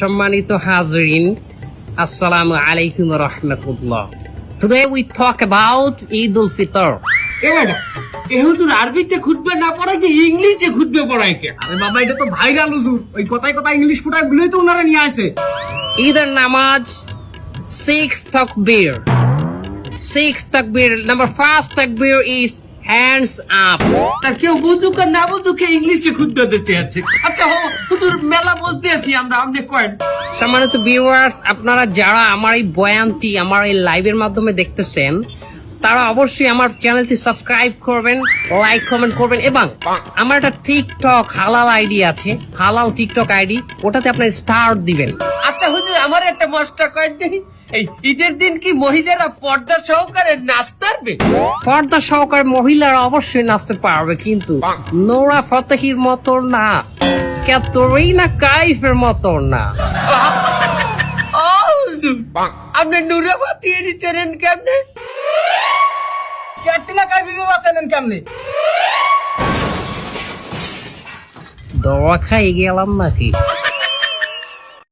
সম্মানিত হাজরিন আসসালামু আলাইকুম রহমতুল্লাহ Today we talk about Eid al-Fitr. এ ম্যাডাম এ হুজুর আরবিতে খুঁজবে না পড়ায় যে ইংলিশে খুঁজবে পড়ায় কে আরে বাবা এটা তো ভাইরাল হুজুর ওই কথায় কথা ইংলিশ ফুটায় বলেই তো ওনারা নিয়ে আসে ঈদের নামাজ six takbir. Six takbir. Number first takbir is hands up. তার কেউ বুঝুক আর না বুঝুক ইংলিশে খুঁজবে দিতে আছে আচ্ছা হুজুর মেলা বলতে আছি আমরা আপনি কয়েন। সম্মানিত ভিউয়ার্স আপনারা যারা আমার এই বয়ানটি আমার এই লাইভের মাধ্যমে দেখতেছেন তারা অবশ্যই আমার চ্যানেলটি সাবস্ক্রাইব করবেন লাইক কমেন্ট করবেন এবং আমার একটা টিকটক হালাল আইডি আছে হালাল টিকটক আইডি ওটাতে আপনার স্টার দিবেন। আচ্ছা হুজুর আমার একটা মশটা কয়েন এই ঈদের দিন কি মহিলারা পর্দা সহকারে নাচতারবে পর্দা সহকারে মহিলারা অবশ্যই নাচতে পারবে কিন্তু নোরা ফতেহির মতো না। ক্যাতরিনা কাইফের মতো না আপনি নুরাবাতি এরি দিচ্ছেন কেমনে? ক্যাটলা কাইফ ভিডিও আছেন কেমনে? দোয়া খাই গেলাম নাকি?